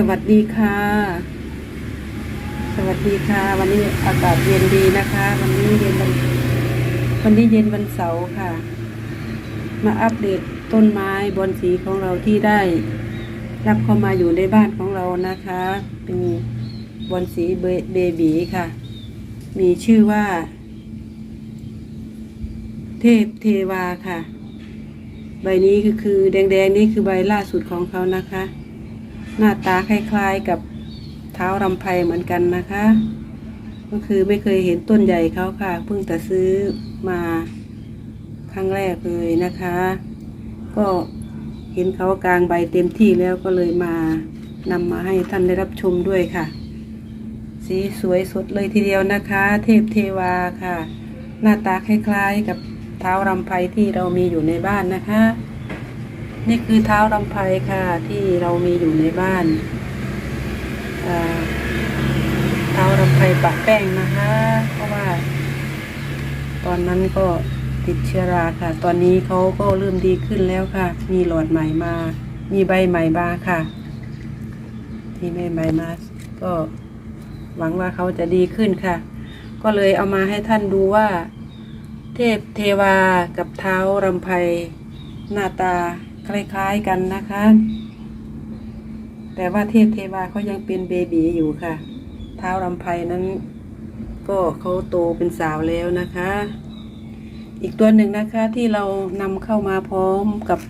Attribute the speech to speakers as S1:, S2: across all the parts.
S1: สวัสดีค่ะ สวัสดีค่ะ วันนี้อากาศเย็นดีนะคะ วันนี้เย็นวันวันนี้เย็นวันเสาร์ค่ะ มาอัปเดตต้นไม้บอนสีของเราที่ได้ รับเข้ามาอยู่ในบ้านของเรานะคะ เป็นบอนสีเบเบบีค่ะ มีชื่อว่า เทพเทวาค่ะ ใบนี้ก็คือแดงๆนี่คือใบล่าสุดของเขานะคะ หน้าตาคล้ายๆกับเท้ารำไพเหมือนกันนะคะ ก็คือไม่เคยเห็นต้นใหญ่เขาค่ะ เพิ่งแต่ซื้อมาครั้งแรกเลยนะคะ ก็เห็นเขากลางใบเต็มที่แล้วก็เลยมานำมาให้ท่านได้รับชมด้วยค่ะ สีสวยสดเลยทีเดียวนะคะ เทพเทวาค่ะ หน้าตาคล้ายๆกับเท้ารำไพที่เรามีอยู่ในบ้านนะคะ นี่คือเท้ารำไพค่ะ ที่เรามีอยู่ในบ้านอ่าเท้ารำไพปะแป้งนะคะ เพราะว่า ตอนนั้นก็ติดเชื้อราค่ะ ตอนนี้เขาก็เริ่มดีขึ้นแล้วค่ะ มีหลอดใหม่มา มีใบใหม่มาค่ะที่ใบใหม่มา ก็หวังว่าเขาจะดีขึ้นค่ะ ก็เลยเอามาให้ท่านดูว่า เทพเทวากับเท้ารำไพหน้าตา คล้ายๆกันนะคะ แต่ว่าเทพเทวาเขายังเป็นเบบีอยู่ค่ะ เท้ารำไพนั้น ก็เขาโตเป็นสาวแล้วนะคะ อีกตัวหนึ่งนะคะที่เรานำเข้ามาพร้อมกับ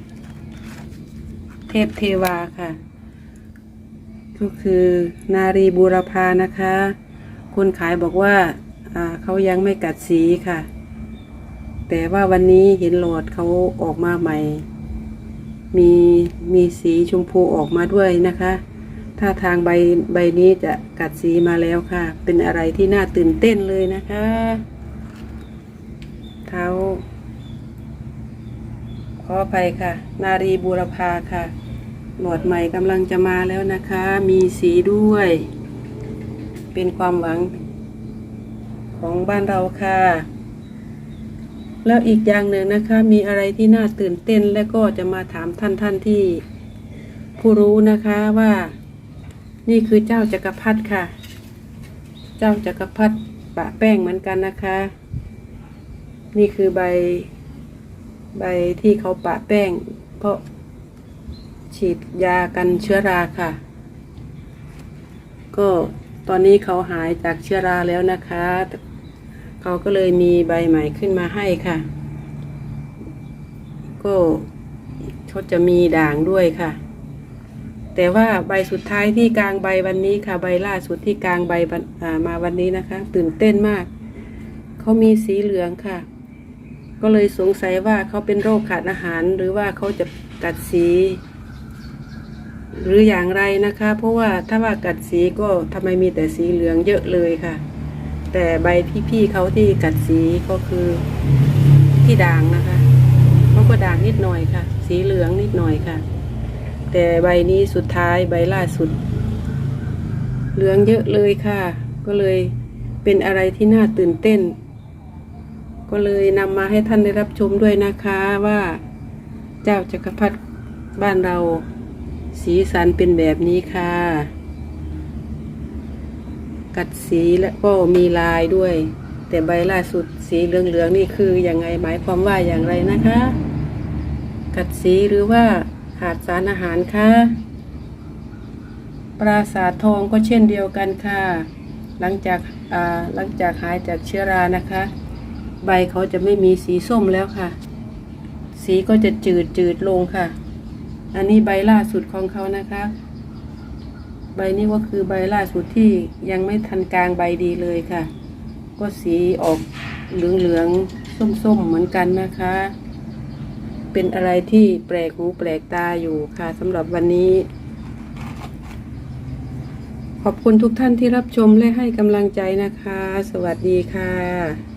S1: เทพเทวาค่ะ ก็คือนารีบูรพานะคะ คนขายบอกว่าเขายังไม่กัดสีค่ะ แต่ว่าวันนี้เห็นโหลดเขาออกมาใหม่ มีมีสีชมพูออกมาด้วยนะคะ ถ้าทางใบใบนี้จะกัดสีมาแล้วค่ะ เป็นอะไรที่น่าตื่นเต้นเลยนะคะ เท้า ขออภัยค่ะ นารีบูรพาค่ะ หลอดใหม่กำลังจะมาแล้วนะคะ มีสีด้วย เป็นความหวังของบ้านเราค่ะ แล้วอีกอย่างหนึ่งนะคะ มีอะไรที่น่าตื่นเต้นและก็จะมาถามท่านท่านที่ผู้รู้นะคะว่า นี่คือเจ้าจักรพรรดิค่ะ เจ้าจักรพรรดิปะแป้งเหมือนกันนะคะ นี่คือใบใบที่เขาปะแป้ง เพราะฉีดยากันเชื้อราค่ะ ก็ตอนนี้เขาหายจากเชื้อราแล้วนะคะ เขาก็เลยมีใบใหม่ขึ้นมาให้ค่ะ ก็เขาจะมีด่างด้วยค่ะ แต่ว่าใบสุดท้ายที่กลางใบวันนี้ค่ะ ใบล่าสุดที่กลางใบามาวันนี้นะคะ ตื่นเต้นมาก เขามีสีเหลืองค่ะ ก็เลยสงสัยว่าเขาเป็นโรคขาดอาหาร หรือว่าเขาจะกัดสีหรืออย่างไรนะคะ เพราะว่าถ้าว่ากัดสีก็ทำไมมีแต่สีเหลืองเยอะเลยค่ะ แต่ใบที่พี่เขาที่กัดสีก็คือที่ด่างนะคะเขาก็ด่างนิดหน่อยค่ะ สีเหลืองนิดหน่อยค่ะ แต่ใบนี้สุดท้ายใบล่าสุด เหลืองเยอะเลยค่ะ ก็เลยเป็นอะไรที่น่าตื่นเต้น ก็เลยนำมาให้ท่านได้รับชมด้วยนะคะว่าเจ้าจักรพรรดิบ้านเราสีสันเป็นแบบนี้ค่ะ กัดสีและก็มีลายด้วย แต่ใบล่าสุดสีเหลืองๆนี่คืออยังไงหมายความว่าอย่างไรนะคะ กัดสีหรือว่าขาดสารอาหารคะปราสาททองก็เช่นเดียวกันค่ะ หลังจากาหลังจากหายจากเชื้อรานะคะ ใบเขาจะไม่มีสีส้มแล้วค่ะ สีก็จะจืดจืดลงค่ะ อันนี้ใบล่าสุดของเขานะคะ ใบนี้ก็คือใบล่าสุดที่ยังไม่ทันกลางใบดีเลยค่ะ ก็สีออกเหลืองเหลืองส้มส้มๆเหมือนกันนะคะ เป็นอะไรที่แปลกหูแปลกตาอยู่ค่ะสำหรับวันนี้ ขอบคุณทุกท่านที่รับชมและให้กำลังใจนะคะ สวัสดีค่ะ